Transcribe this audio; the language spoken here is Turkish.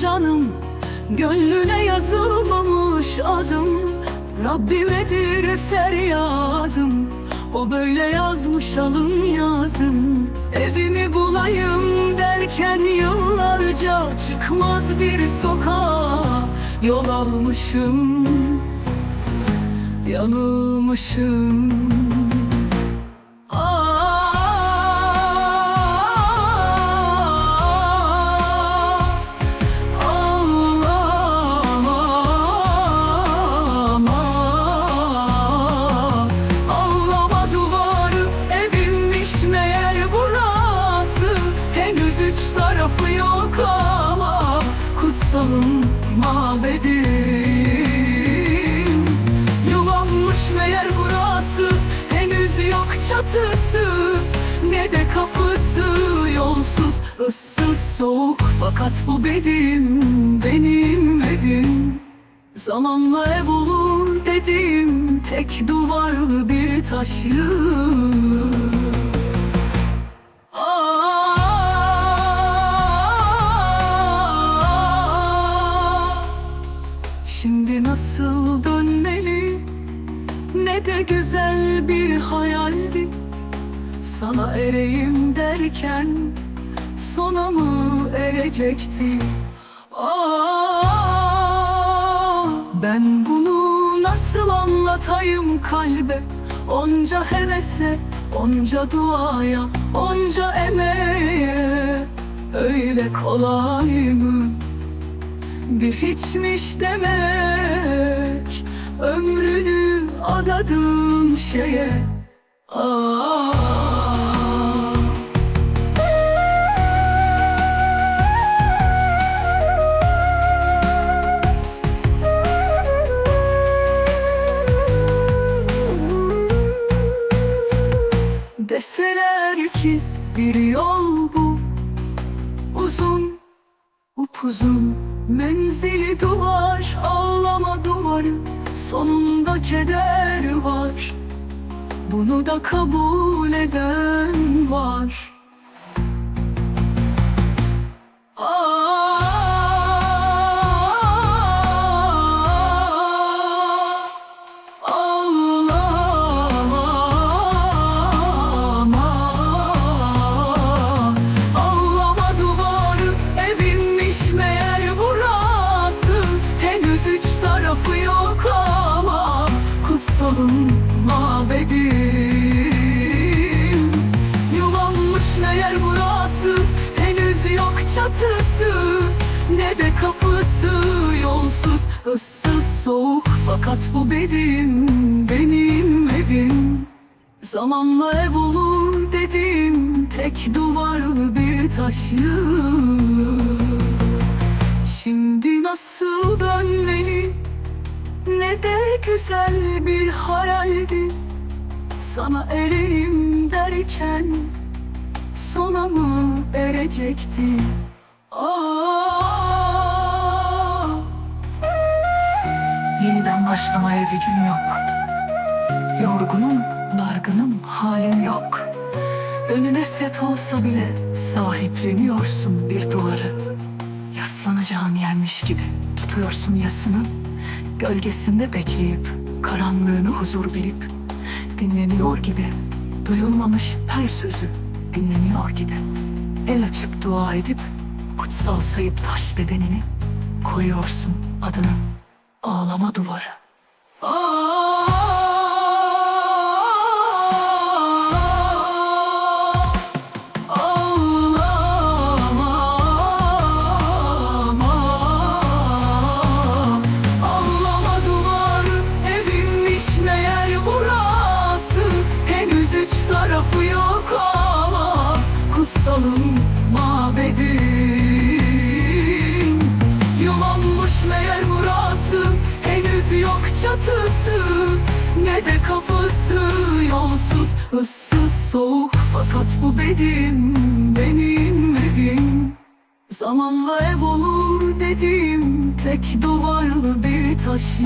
canım. Gönlüne yazılmamış adım. Rabbimedir feryadım? O böyle yazmış alın yazım Evimi bulayım derken yıllarca Çıkmaz bir sokağa yol almışım Yanılmışım Kutsalım mabedim. Yuvammış meğer burası Henüz yok çatısı. Ne de kapısı Yolsuz, ıssız, soğuk. Fakat bu benim, benim evim. Zamanla ev olur dedim Tek duvarlı bir taşı Güzel bir hayaldi. Sana ereyim derken Sona mı erecekti? Ah, Ben bunu nasıl anlatayım kalbe? Onca hevese, onca duaya Onca emeğe. Öyle kolay mı? Bir hiçmiş demek Ömrünü adadığım şeye. Deseler ki bir yol bu. Uzun Upuzun menzili duvar Ağlama duvarı Sonunda keder var. Bunu da kabul eden var Kutsalım mabedim Yuvanmış meğer burası? Henüz yok çatısı. Ne de kapısı? Yolsuz, ıssız, soğuk. Fakat bu benim, benim evim. Zamanla ev olur dedim. Tek duvarlı bir taşı Şimdi nasıl dönmeli Ne de güzel bir hayaldi. Sana ereyim derken Sona mı erecekti? Ah. Yeniden başlamaya gücüm yok. Yorgunum, dargınım, halim yok. Önüne set olsa bile sahipleniyorsun bir duvarı. Yaslanacağın yermiş gibi tutuyorsun yasını Gölgesinde bekleyip, karanlığını huzur bilip Dinleniyor gibi, duyulmamış her sözü dinleniyor gibi. El açıp dua edip, kutsal sayıp taş bedenini Koyuyorsun adını, ağlama duvarı Kutsalım mabedim. Yuvanmış meğer burası Henüz yok çatısı. Ne de kapısı Yolsuz, ıssız, soğuk. Fakat bu benim, benim evim. Zamanla ev olur dedim Tek duvarlı bir taşı